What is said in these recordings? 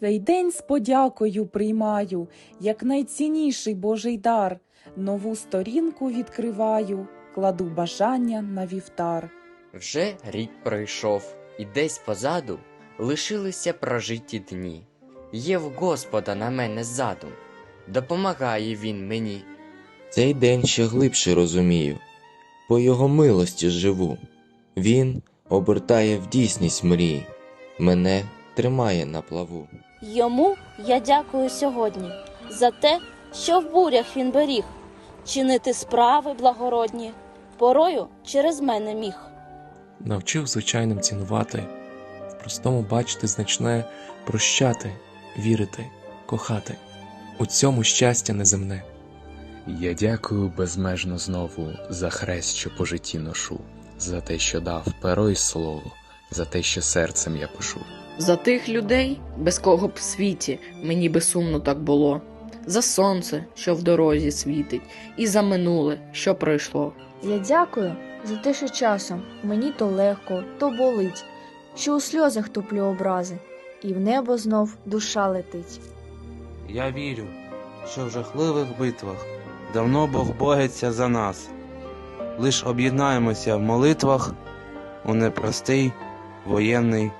Цей день з подякою приймаю, як найцінніший Божий дар. Нову сторінку відкриваю, кладу бажання на вівтар. Вже рік пройшов, і десь позаду лишилися прожиті дні. Є в Господа на мене задум, допомагає він мені. Цей день ще глибше розумію, по його милості живу. Він обертає в дійсність мрії, мене тримає на плаву. Йому я дякую сьогодні за те, що в бурях він беріг, чинити справи благородні, порою через мене міг. навчив звичайним цінувати, в простому бачити значне, прощати, вірити, кохати. У цьому щастя неземне. Я дякую безмежно знову за хрест, що по житті ношу, за те, що дав перо й слово, за те, що серцем я пишу. За тих людей, без кого б в світі мені би сумно так було, за сонце, що в дорозі світить, і за минуле, що пройшло. Я дякую за те, що часом мені то легко, то болить, що у сльозах туплю образи, і в небо знов душа летить. Я вірю, що в жахливих битвах давно Бог бореться за нас. Лиш об'єднаємося в молитвах у непростий воєнний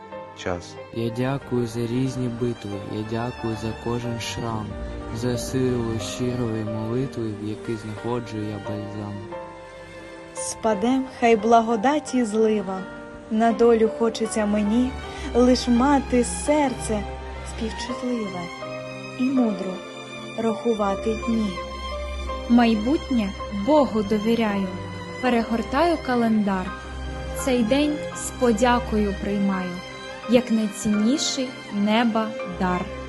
час. Я дякую за різні битви, я дякую за кожен шрам, за силу щирої молитви, в якій знаходжу я бальзам. Спадем хай благодаті злива, на долю хочеться мені лиш мати серце співчутливе і мудро рахувати дні. Майбутнє Богу довіряю, перегортаю календар. Цей день з подякою приймаю, як найцінніший неба дар.